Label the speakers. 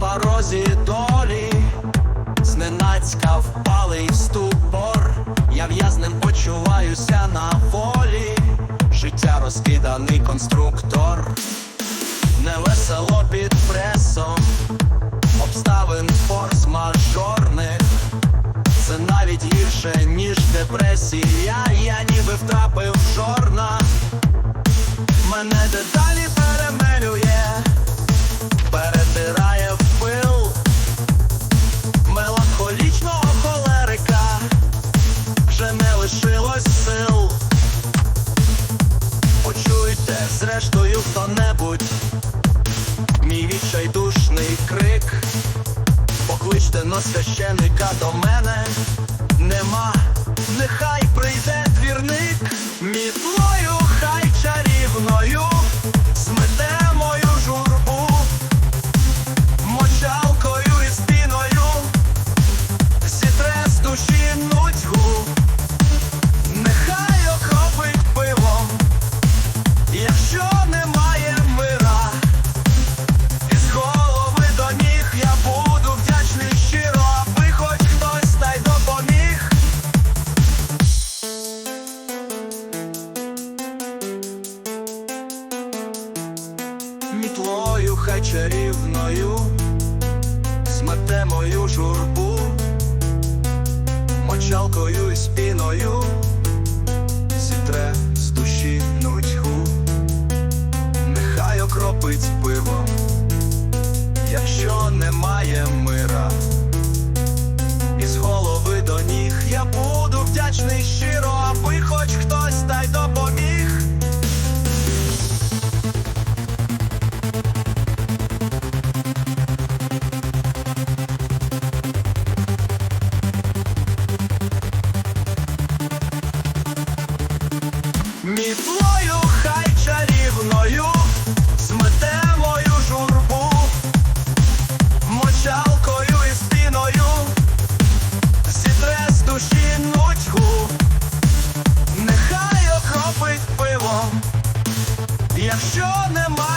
Speaker 1: порозі долі, зненацька впалий ступор, я в'язнем почуваюся на волі, життя розкиданий конструктор, невесело під пресом, обставин форс-мажорних. Це навіть гірше, ніж депресія, я ніби втрапив в жорна. Мене деталі перемелює, хто-небудь, мій відчайдушний крик. Покличте на священика до мене, нема, нехай прийде двірник, мітлою Мітлою хай чарівною мою журбу, мочалкою і спіною зітре з душі нудьгу, нехай окропить пивом якщо немає мира, Мітлою хай чарівною смете мою журбу, мочалкою і спіною, зітре з душі нудьгу, нехай окропить пивом, якщо нема